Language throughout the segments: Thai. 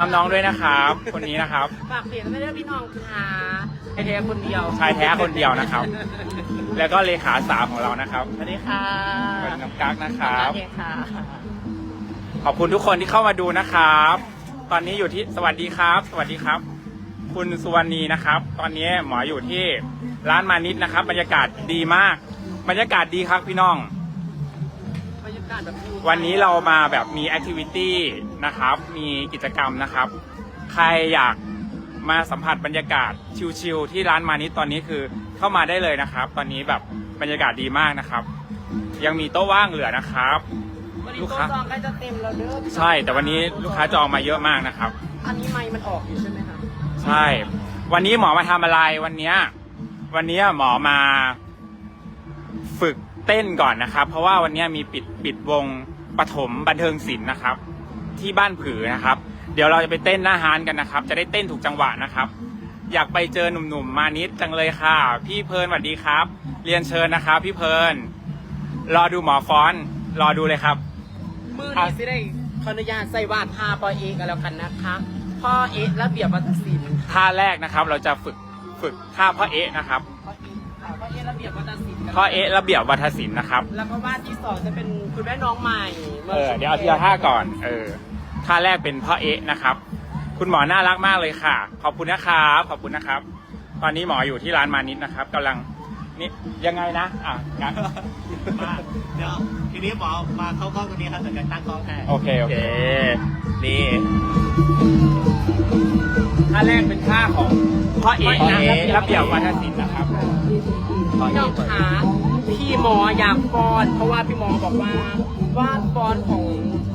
ตามน้องด้วยนะครับ คนนี้นะครับฝากเพจไม่ได้พี่น้องค่ะไอเทคนเดียวชายแท้คนเดียวนะครับ แล้วก็เลขาสาวของเรานะครับสวัสดีค่ะเป็นน้ำกั๊กนะครับโอเคค่ะ ขอบคุณทุกคนที่เข้ามาดูนะครับ ตอนนี้อยู่ที่สวัสดีครับ สวัสดีครับ คุณสุวรรณีนะครับ ตอนนี้หมออยู่ที่ร้านมานิดนะครับ บรรยากาศดีมาก บรรยากาศดีครับพี่น้อง วันนี้เรามาแบบมีแอคทิวิตี้นะครับ มีกิจกรรมนะครับ ใครอยากมาสัมผัสบรรยากาศชิลๆที่ร้านมานิดตอนนี้คือเข้ามาได้เลยนะครับ ตอนนี้แบบบรรยากาศดีมากนะครับ ยังมีโต๊ะว่างเหลือนะครับ วันนี้ลูกโต๊ะค้าจองใกล้จะเต็มแล้วเด้อใช่แต่วันนี้ลูกค้าจองมาเยอะมากนะครับ อันนี้ไมค์มันออกอยู่ใช่ไหมคะใช่ วันนี้หมอมาทำอะไรวันเนี้ยวันเนี้ยหมอมา ฝึก เต้นก่อนนะครับ เพราะว่าวันเนี้ยมีปิดปิดวงปฐมบันเทิงศิลป์นะครับ ที่บ้านผือนะครับ เดี๋ยวเราจะไปเต้นหน้าฮานกันนะครับ จะได้เต้นถูกจังหวะนะครับ อยากไปเจอหนุ่มๆมานิดจังเลยค่ะ พี่เพลินสวัสดีครับ เรียนเชิญนะครับพี่เพลินรอดูหมอฟ้อนรอดูเลยครับ มือนี้สิได้ขออนุญาตใส่วาดท่าปอเอกกันแล้วกันนะคะพ่อเอะระเบียบวัฒนศิลป์ท่าแรกนะครับ เราจะฝึกฝึกท่าพ่อเอะนะครับพ่อเอะค่ะพ่อเอะระเบียบวัฒนศิลป์กัน พ่อเอะระเบียบวัฒนศิลป์นะครับ แล้วก็วาดที่สองจะเป็นคุณแม่น้องใหม่เออเดี๋ยวเอาทีละท่าก่อน เออท่าแรกเป็นพ่อเอะนะครับ คุณหมอน่ารักมากเลยค่ะ ขอบคุณนะครับขอบคุณนะครับ ตอนนี้หมออยู่ที่ร้านมานิดนะครับกำลังนี่ยังไงนะอะงั้นมาเดี๋ยวทีนี้หมอมาเข้ากล้องตรงนี้ครับเดี๋ยวจะตั้งกล้องให้โอเคโอเคนี่ท่าแรกเป็นท่าของพ่อเอะนะพ่อเอ๊ะระเบียบวัฒนศิลป์นะครับ พี่น้องขาพี่หมออยากฟ้อน เพราะว่าพี่หมอบอกว่าว่าดฟ้อนของ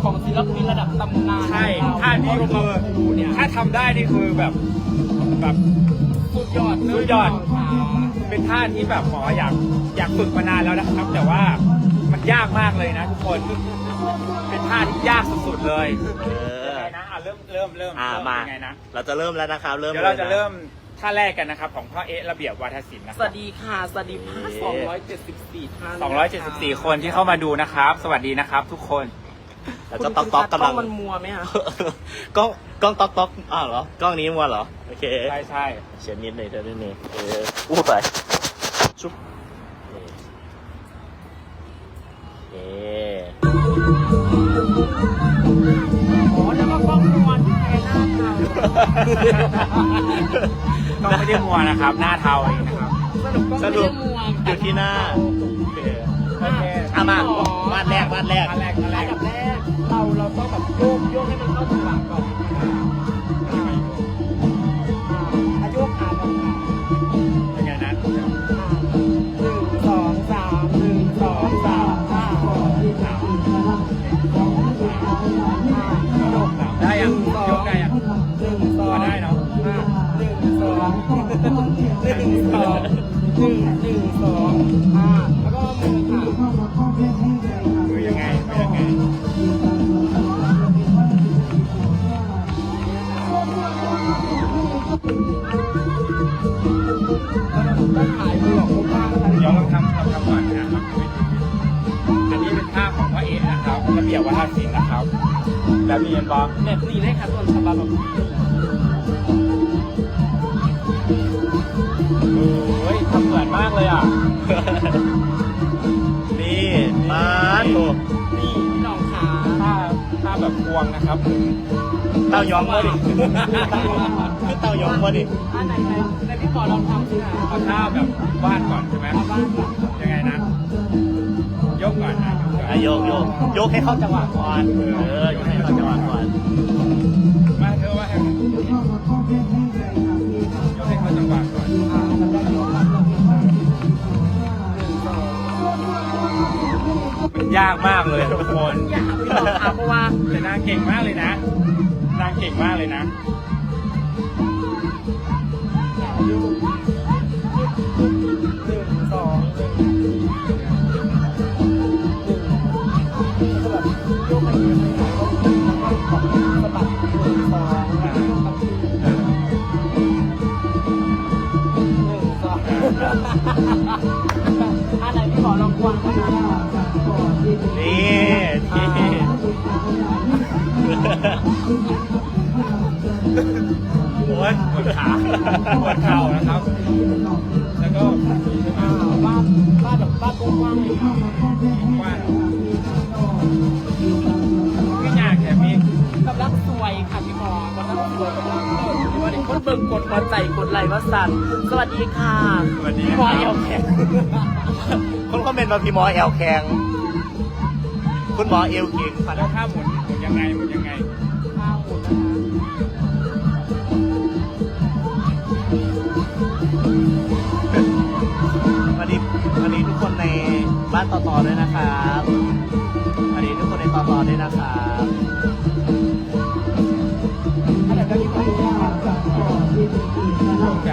ของศิลปินระดับตำนานใช่ท่านี้คือดูเนี่ยถ้าทำได้นี่คือแบบแบบสุดยอดสุดยอด เป็นท่าที่แบบหมออยากอยากฝึกมานานแล้วนะครับ แต่ว่ามันยากมากเลยนะทุกคน เป็นท่าที่ยากสุดๆเลยเออยังไงนะอะเริ่มเริ่มเริ่มอ่าเริ่มา ยังไงนะ เราจะเริ่มแล้วนะครับ เริ่มเดี๋ยวเราจะลยน เริ่ม ท่าแรกกันนะครับ ของพ่อเอ๊ะระเบียบวาทศิลป์นะคสรัวัสดีค่ะ สวัสดีพ่า274ท่านบ274 คนที่เข้ามาดูนะครับ สวัสดีนะครับ ทุกคนเราจะต๊อกต๊อกกำลัง มัน มัวไหมคะกล้องกล้องต๊อกต๊อกอ้าวเหรอกล้องนี้มัวเหรอ โอเคใช่ใช่เฉียนนิดหน่อยเดี๋ยวนิดหนึงเอออู้ไปชุบเอ๊ ก็ไม่ได้มัวนะครับ หน้าเทาเองนะครับ สรุปก็สไม่รุได้ปมัวอยู่ที่หน้าโอเคโอเคเอามาวาดแรกวาดแรกท่าแรกท่าแรอักนดับแรก เราเราต้องแบบโยกโยกให้มันเข้าจังหวะก่อน หนึ่งสองห้าแล้วก็มือค่ะมือยังไงมือยังไงก็ถ่ายมือของข้างๆนะเดี๋ยวเราทำเราทำก่อนนะครับอันนี้เป็นท่าของพ่อเอนะครับระเบียบวัฒนศิลป์นะครับ แล้วมีอันบอแบบนี้เลยค่ะต้นฉบับแบบ เหมือนมากเลยอะ นี่มาโถนี่พี่น้องขาท่าท่าแบบพวงนะครับเต้ายองมาดิคือเต้ายองมาดิอันไหนไหนในพี่หมอลองทำสิคะเอาท่าแบบวาดก่อนใช่ไหมเอาบ้างก่อนยังไงนะ ยกก่อนนะอะโยกโยกโยกให้เข้าจังหวะก่อน เออโยกให้เข้าจังหวะก่อน มาเธอว่าให้มันยกให้เขาจังหวะก่อน มันยากมากเลยทุกคนอย่าพี่น้องขาเพราะว่าแต่นางเก่งมากเลยนะ นางเก่งมากเลยนะหนึ่งสองหนึ่งหนึ่งแล้วก็แบบโยกไปเยอะไปหน่อยแล้วก็สะบัดหนึ่งสองอ่าทำทีหนึ่งสองอันไห นพี่หมอลองกวางนะนี่ที่ปวดเข่านะครับ แล้วก็อ่าบ้านบ้านแบบบ้านกว้างๆเลยค่ะว่าไม่ยากแค่มีกำลังสวยค่ะพี่หมอกำลังสวยกำลังสวยวันนี้คนเบิ่งกดหัวใจกดไลค์ว่าสั่นสวัสดีค่ะสวัสดีพี่คหมอรับเอวแข็งคนคอมเมนต์มาพี่หมอแอลแข็ง คุณหมอเอลเก่งแล้วถ้าหมุนหมุนยังไงหมุนยังไงข้าวหมุนนะคะสวัสดีสวัสดีทุกคนในบ้านต่อๆด้วยนะครับสวัสดีทุกคนในต่อๆด้วยนะครับถ้าเดี๋ยวก็ยิ่งมาดูว่าจะโล่งใจ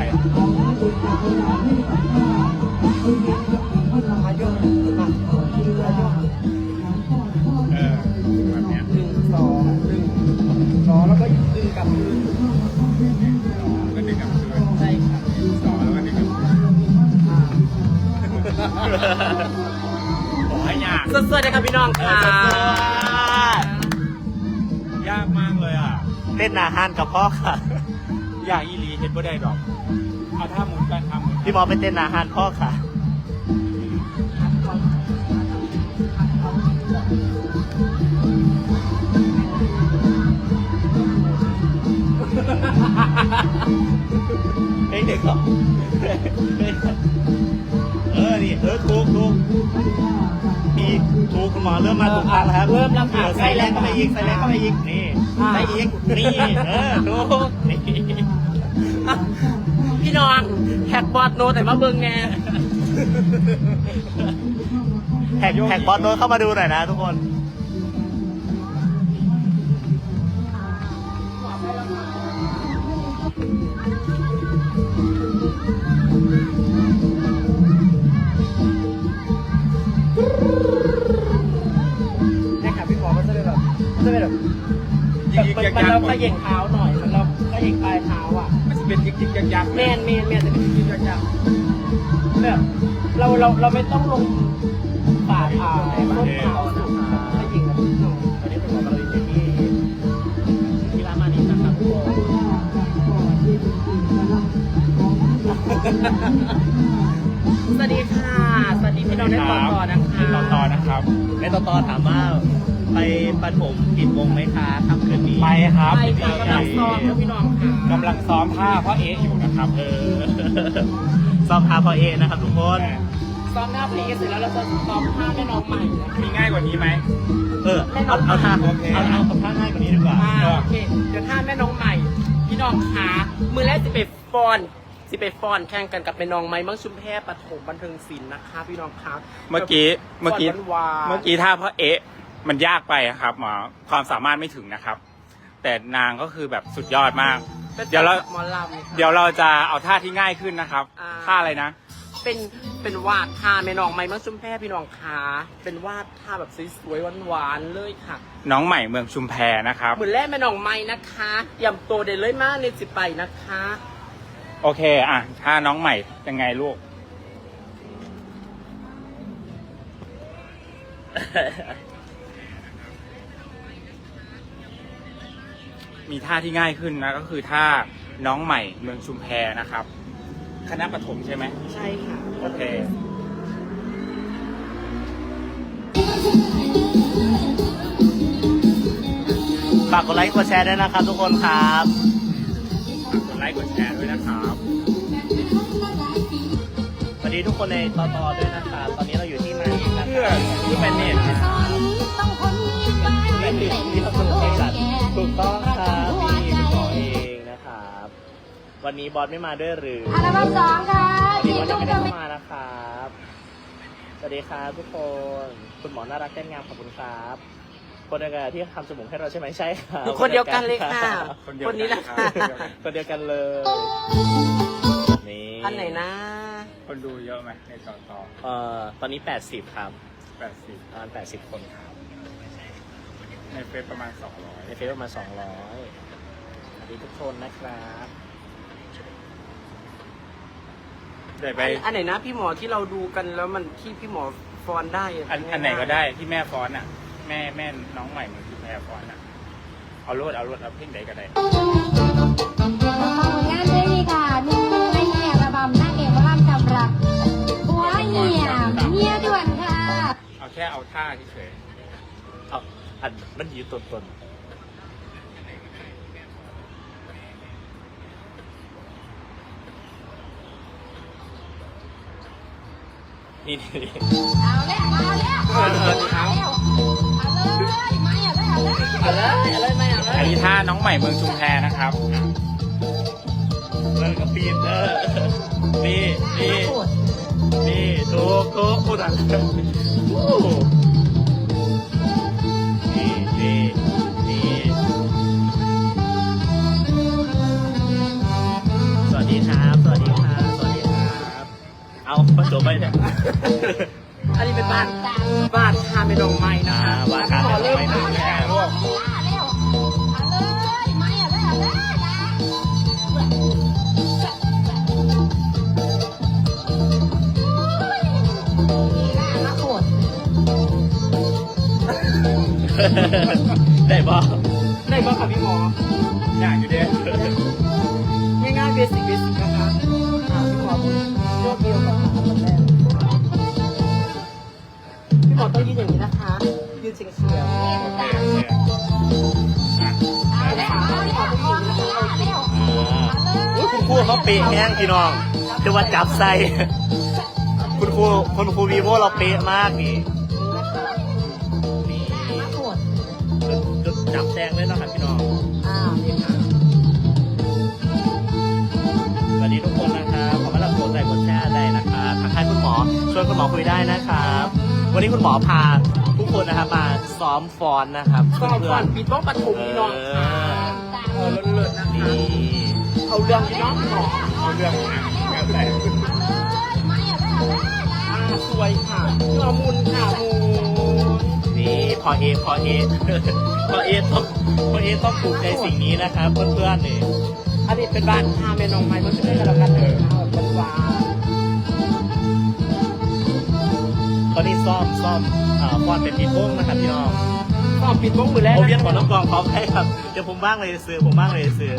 สวัสดีครับพี่น้องค่ะยากมากเลยอะ เต้นอาหารกับพ่อค่ะยากอีหลีเห็นบ่ได้ดอก เอาท่าหมุนกันทำหมุนพี่หมอไปเต้นอาหารพ่อค่ะ มอเริ่มมาถูกทางแล้วครับเริ่มแล้วค่ะเออใส่แรงเข้าไปอีกใส่แรงเข้าไปอีกนี่อ่า ใส่อีกนี่เออถูกนี่พี่น้องแฮกบอดโนแต่มาเบิ่งแน่แท็กแท็กบอลโน้ตเข้ามาดูหน่อยนะทุกคน แมนแมนแมนจะเป็นยิงยักแบบเราเราเราไม่ต้องลงฝ่าเท้าต้นเท้านะคะขย่งแบบนี้หน่อยตอนนี้คุณหมอกำลังอยู่ที่ที่ร้านมานิดนะครับทุกคนสวัสดีค่ะ สวัสดีพี่น้องได้ต่อต่อนะคะต่อต่อนะครับในต่อต่อถามว่า ไปปฐมกิจวงไหมคะค่ำคืนนี้ไปครับไปค่ะกำลังซ้อมนะพี่น้องค่ะกำลังซ้อมท่าเพราะเอ๊ะอยู่นะครับเออซ้อมพาพอเอนะครับทุกคนซ้อมหน้าเพลงเสร็จแล้วเราจะซ้อมท่าแม่น้องใหม่นะคะมีง่ายกว่านี้ไหมเออเอาเอาท่าโอเคเอาเอาเอาท่าง่ายกว่านี้ดีกว่าอ่าโอเคเดี๋ยวท่าแม่น้องใหม่ พี่น้องขามือแรกสิบเอ็ดฟอนสิบเอ็ดฟอนแข่งกันกับแม่น้องไม้มังชุมแพรปฐมบันเทิงศิลป์นะคะ พี่น้องครับเมื่อกี้เมื่อกี้หวานๆเมื่อกี้ท่าเพราะเอ๊ะ มันยากไปอะครับหมอความสามารถไม่ถึงนะครับ แต่นางก็คือแบบสุดยอดมาก เดี๋ยวเราหมอลำค่ะ เดี๋ยวเราจะเอาท่าที่ง่ายขึ้นนะครับอ่า ท่าอะไรนะเป็นเป็นวาดท่าแม่น้องไม้มังชุมแพรพี่น้องขาเป็นวาดท่าแบบสวยๆหวานๆเลยค่ะน้องใหม่เมืองชุมแพนะครับมือแรกแม่น้องไม้นะคะยำโตเด่นเลยมากในสิบไปนะคะโอเค อะท่าน้องใหม่ยังไงลูก มีท่าที่ง่ายขึ้นนะก็คือท่าน้องใหม่เมืองชุมแพนะครับ คณะปฐมใช่ไหมใช่ค่ะ โอเค ฝากกดไลค์กดแชร์ด้วยนะครับทุกคนครับกดไลค์กดแชร์ด้วยนะครับสวัสดีทุกคนในต่อต่อด้วยนะครับ ตอนนี้เราอยู่ที่มานิดนะคเพื่อรับคือเป็นเน็ตนี่ คือนี่เขาสนุกให้จัดถูกต้องครับนี่คุณหมอเองนะครับ วันนี้บอสไม่มาด้วยหรืออัลบั้มสองค่ะวันนี้ที่บอสยัต้งองไม่จะได้ไปเข้ามานะครับสวัสดีครับทุกคนคุณหมอน่ารักแก้มงามขอบคุณครับ คนเดียวกันที่ทำจมูกให้เราใช่ไหมใช่ครับคนเดียวกันเลยค่ะ คนเดียวคนนี้แหละกัค่ะรับคนเดียวกันเลยนี่อันไหนนะ คนดูเยอะไหมในต่อต่อเอ่อตอนนี้ 80 ครับแปดสิบประมาณ80 คนครับ ในเฟซประมาณ 200 ในเฟซประมาณสองร้อยสวัสดีทุกคนนะครับเดี๋ยวไป อันอันไหนนะพี่หมอที่เราดูกันแล้วมันที่พี่หมอฟอนได้อันอันไหนก็ได้ที่แม่ฟอนอะ แม่แม่น้องใหม่มืนที่แม่ฟอนอะ เอารวดเอารวดเอาเพ่งใดก็ได้ งานด้วยดีค่ะนุ่มไอเหี่ระบำนางเอกวรำจำรักหัวเหี่ยเมียดวนค่ะ เอาแค่เอาท่าเฉย อันมันอยู่ต้นต้นนี่นี่เอาแล้วเอาแล้วเอาแล้วเอาเลยไม่เอาเลยเอาเลยเอาเลยเอาเลยไม่เอาเลๆอันนี้ท่าน้องใหม่เมืองชุมแพนะครับแล้วก็ปีนเออนี่นี่นี่ถูกถูกพูดอะ เอาประจบไปเนี่ยอันนี้เป็นบ้านบ้านคาเมนองไม้นะอ่าคะบ้านคาเมนองไม้นะขอเริ่มค่ะลูกเอาแล้วเอาเลยไม่เอาเลยเอาเลยนะโคตรได้บ่ได้บ้างค่ะพี่หมออยากอยู่เด้ ง่ายๆเบสิกเบสิกนะคะ อุ๊ยคุณครูเขาเป๊ะแห้งพี่น้องจะว่าจับใส่ คุณครูคุณครูวีโวเราเป๊ะมากนี่นี่นะโคตรจุดจับแดงเลยเนาะครับพี่น้องอ่านี่ค่ะสวัสดีทุกคนนะครับขอมารับชมใจกดแชร์ได้นะครับทักทายคุณหมอชวนคุณหมอคุยได้นะครับ วันนี้คุณหมอพาทุกคนนะครับมาซ้อมฟอนนะครับก็เอาเพื่ก่ออนนปิดบ้องปฐมพี่น้องค่ะเออเลิศๆนะๆคะนี่ เอาเรื่องพี่น้องหมอเอาเรื่องนะงานแต่งไม่เอาเลยเอาเลยอ่าสวยค่ะพี่หมอมุนค่ะมุนนี่พอเอพอเอพอเอต้องพอเอต้องถูกใจสิ่งนี้นะครับเพื่อนๆนี่อันนี้เป็นบ้านคาเมนองไม้มันจะได้กันแล้วกันเลยค่ะแบบหวาตอนนี้ซ่อมซ่อมอ่อฟอนเป็นปีโป้งนะครับพี่น้อง ๆก็ปิดบ้องมือแรกโอเวียนของน้ำกรองพร้อมให้ครับ เดี๋ยวผมบ้างเลยซื้อผมบ้างเลยซื้อ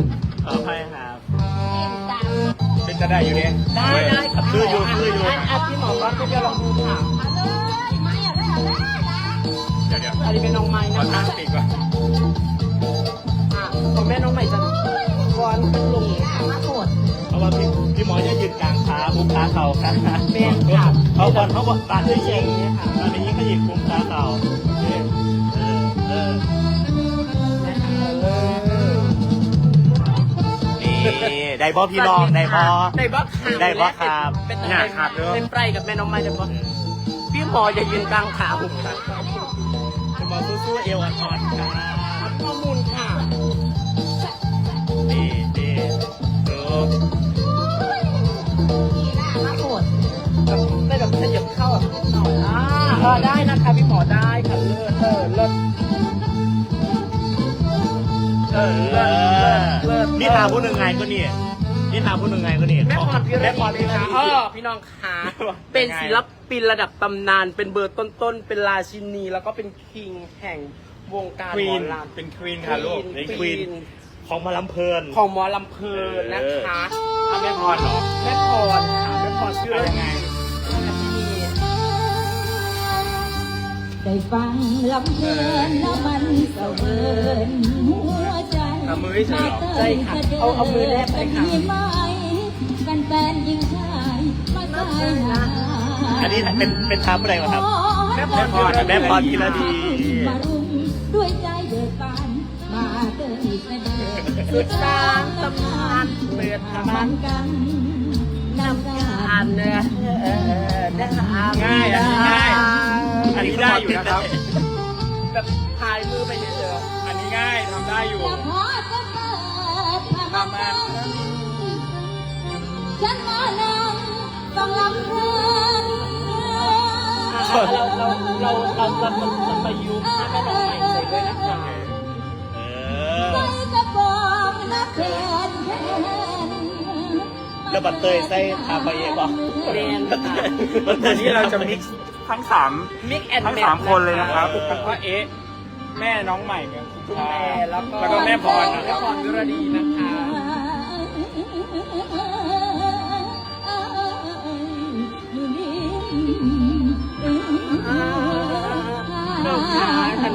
ขอให้ครับเป็นจะได้อยู่เด้ได้ได้ครับคืออยู่คืออยู่อันอันพี่หมอว่าก็จะลองดูค่ะไม่เอาเลยเอาเลยเดี๋ยวเดี๋ยวอันนี้เป็นน้องไม้ขอนะตั้คะงสติก่อนอ่าของแม่น้องใหม่จะวอนขึ้นลงค่ะนะโคตรเพราะว่าพี่พี่หมอจะยืนกลางขาคุมขาเข่าค่ะแม่ค่ะเขาบอลเขาบอลบาดด้วยยิงอย่างนี้ค่ะตอนนี้ก็ยิงคุมขาเข่า นะคะเออนี่ได้บอพี่น้องได้บอ ได้บอค่ะได้บอครับเป็นเนี่ยครับเด้อ เป็นไพรกับแม่น้องไม้ได้บอพี่หมอจะยืนกลางขาหุบค่ะคุณหมอสู้ๆเอวอ่อนๆค่ะข้อมูลค่ะนี่นี่ดูนะโคตรแบบได้แบบขยับเข้ เออได้นะคะพี่หมอได้ค่ะเลิศเออเลิศเออเอเลิศเลิศอเลิศนี่ทาผู้หนึ่งไงก็นี่นี่ทาผู้หนึ่งไงก็นี่แม่พรพิรแม่ดีพรพิรค่ะดีเออพี่น้องขาเป็นศิลปินระดับตำนาน เป็นเบอร์ต้นๆ เป็นราชินี แล้วก็เป็นคิงแห่งวงการคหวีมอนลำเป็นควีนค่ะลูกเป็นควีนของมาลำเพลิน ของหมอลำเพลินนะคะเอาแม่พรเหรอแม่พรค่ะแม่พรชื่อเอาอะไรยังไง ได้ฟังลำเพลินแล้วมันเสวินหัวใจเอามือให้เฉยเหรอ ใช่ค่ะเอาเอามือแนบเลยค่ะ มีไหมแฟนๆยิงชายมาใส่หาอันนี้เป็นเป็นทาอะไรวะครับ แม่พแม่รพรแม่พรพิรดี มารุมด้วยใจเดือดปานมาเกินอีกไม่เดินสุดสางตำนานเปิดทำมันกัน นำกาอัรนเนอได้ง่ายอันนี้ง่าย อันนี้ได้อยู่นะครับแบบพายมือไปเฉยอันนี้ง่ายทำได้อยู่อย่าพอจะเกิดทำมาฉันมานั่งฟังลำเพลินๆเราเราเราเราเราจะประยุกต์ให้แม่น้องใหม่ใส่ด้วยนะคะเอใส่อกระบอกนักเขินแทน แล้วบัตรเตยใส่ทาไปเองป่ะเรียนค่ะอันนี้เราจะมิกซ์ทั้งสามมิกแอนทั้งสามคนเลยนะครับว่าเอ๊ะแม่น้องใหม่เนี่ยคุณแม่แล้วก็แล้วก็แม่พรนะคแม่รับพรยุรดีนะคะอยู่นี่อ่าอัน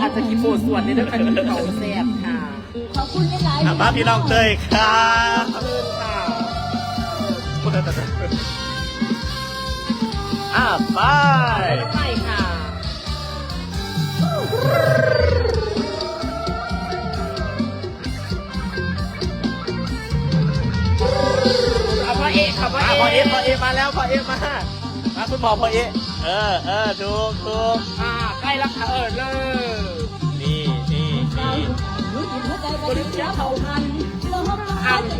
อาจจะกินโบส่วนในเรื่องการกินเขาแซ่บค่ะขอบคุณหลายอะมาพี่น้องเต้ยครับข อะอะไปใช่ค่ะ เอาพ่อเอค่ะพ่ออะเอพอเอฟพอเอฟมาแล้วพอเอฟมามาคุณหมอพอเอฟเออเออถูกถูกอ่าใกล้แล้วค่ะเออเลิศ นี่นี่นี่รู้จิตหัวใจก็ถึงจะเขาพันลมอะ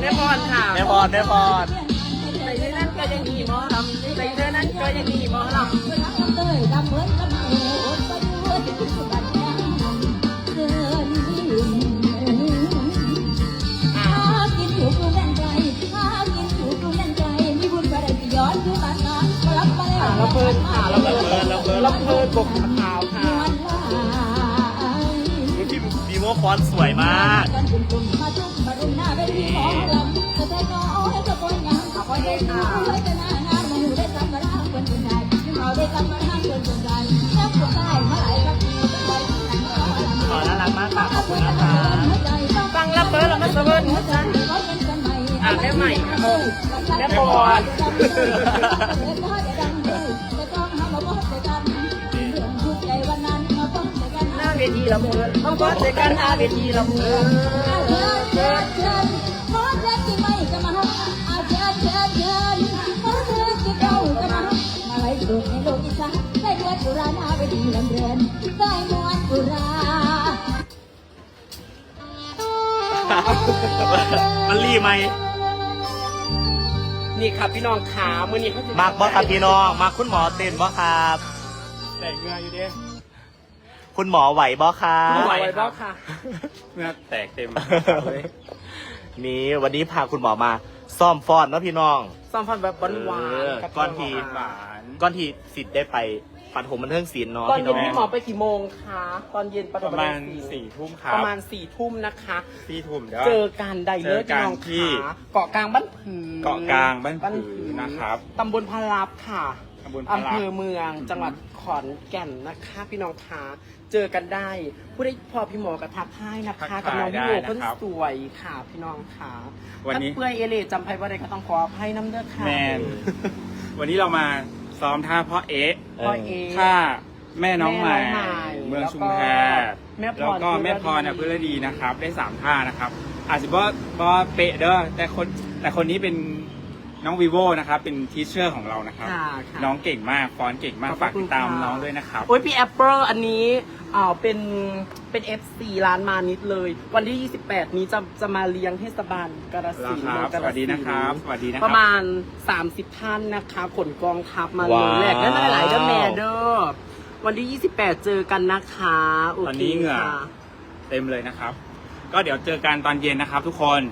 แม่พรค่ะ แม่พรแม่พรใส่เธอ ก็ยังมีหมอลำใส่เธอนั้นก็ยังมีหมอลำเวลาเตยดำเมือนกันโอ้ไปด้วที่สุดบัดแน่เกินที่อ่าหากินอยู่กรุงแดนไกลหากินอยู่กรุงแดนไกลมีบุญบารมีย้อนคือบ้านนามารับมาแล้วอ่าเราเพิ่นค่ะเราเพิ่นเราเพิ่นเราเพิ่นบกขาวค่ะวันลายพี่ดีโมฟอนต์สวยมาจุ่มมาจุ่มมารุมหน้าเวทีหมอล นหน้างานมาหูได้กำมาล่างคนคนใดเขาได้มาล่างคนคนใดนับคนได้มาหลายกับปีเป็นไรกันขากมากค่ะขอบคุณนะคะฟังแล้วเพิ่นเรามาเสวิร์นอะแม่ใหม่ค่ะแม่ปอนหน้าเวทีลำเพลินต้องบอสเจอกันหน้าเวทีลำเพลินมันรีไหมนี่ครับพี่น้องขามือนี้เขาจะมากบอครับพี่น้องมากคุณหมอเต้นบอครับแต่งเงืออยู่ดิคุณหมอไหวบอครัไม่บไหวแล้วค่ะเมื่อแตกเต็มเลยนี่วันนี้พาคุณหมอมาซ่อมฟอนต์เนาะพี่น้องซ้อมฟันแบบหวานๆกับก้อนทีหวานก้อนที่สิทธิ์ได้ไป ปัดผมบันเทิงศิลป์เนาะตอนพี่เย็น้นองพี่หมอไปกี่โมงคะตอนเย็นประมาณสี่ทุ่มครับประมาณสี่ทุ่มนะคะ สี่ทุ่มเดี๋ยวเจอกันไดเลิศเจอกันพี่น้องที่ ขาเกาะกลางบ้านผือเกาะกลางบ้านผือนะครับ ตำบลพารับค่ะตำบลพารับ อำเภอเมืองจังหวัดขอนแก่นนะคะ พี่น้องขาเจอกันได้ผู้ได้พอพี่หมอกับทักทายนะทัคะกกับทายน้องพี่โมได้นะครับเพิ่นสวยค่ะ พี่น้องขาวันนี้ ถ้าเปื่อยเอเลจำไพ่ว่าใดก็ต้องขออภัยน้ำเด้อค่ะ แมน วันนี้เรามาซ้อมท่าพ่อเอ๊ะ พ่อเอท่าแม่น้องใหม่แม่น้องใหม่เมืองชุมแพแม่พรแล้วก็แม่พรเนี่ยเพื่เพื่ออดี ดีนะครับ ได้สามท่านะครับ อาจจะบ่บ่เป๊ะเด้อแต่คนแต่คนนี้เป็นน้องวีโวนะครับ เป็นทีเชอร์ของเรานะครับ ค่ะค่ะน้องเก่งมากฟอนต์เก่งมากขอบพฝาระกคุติณดตามค่ะ น้องด้วยนะครับ โอ้ยพี่แอปเปิลอันนี้อ่าเป็น เป็น F4 ร้านมานิดเลย วันที่ 28 นี้จะจะมาเลี้ยงเทศบาลกาฬสินธุ์ครับเมืองกาฬสวัสดีสินนะครับธุ์สวัสดีนะครับ ประมาณ 30 ท่านนะคะขนกองทัพมาเลว้าวยแหลกได้หลายๆเด้อแม่เด้อวันที่ 28 เจอกันนะคะโอตอนเคนี้เหงื่อ ค่ะเต็มเลยนะครับ ก็เดี๋ยวเจอกันตอนเย็นนะครับทุกคน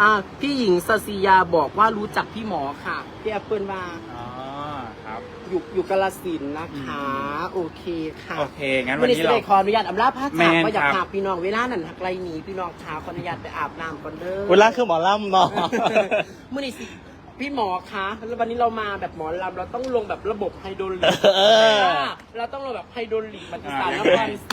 อ่าพี่หญิงสศิยาบอกว่ารู้จักพี่หมอค่ะพี่แอปเปิลว่า อ๋อครับ อยู่อยู่กาฬสินธุ์นะคะ โอเคค่ะโอเคงั้นวัวันนนี้นี้จะเราได้ขออนุญาตอำลาพระแม่จากน ก็อยากครับพาพี่น้องเวลานั้นหักไรหนีพี่น้องขาขออนุญาตไปอาบน้ำก่อนเด้อ เวลาคือหมอลำเนาะ เมื่อนี้สิพี่หมอคะแล้ววันนี้เรามาแบบหมอลำเราต้องลงแบบระบบไฮโดรลิกเออ เราต้องลงแบบไฮโดรลิกมันจะอ่าสารยังน้ำไงมัน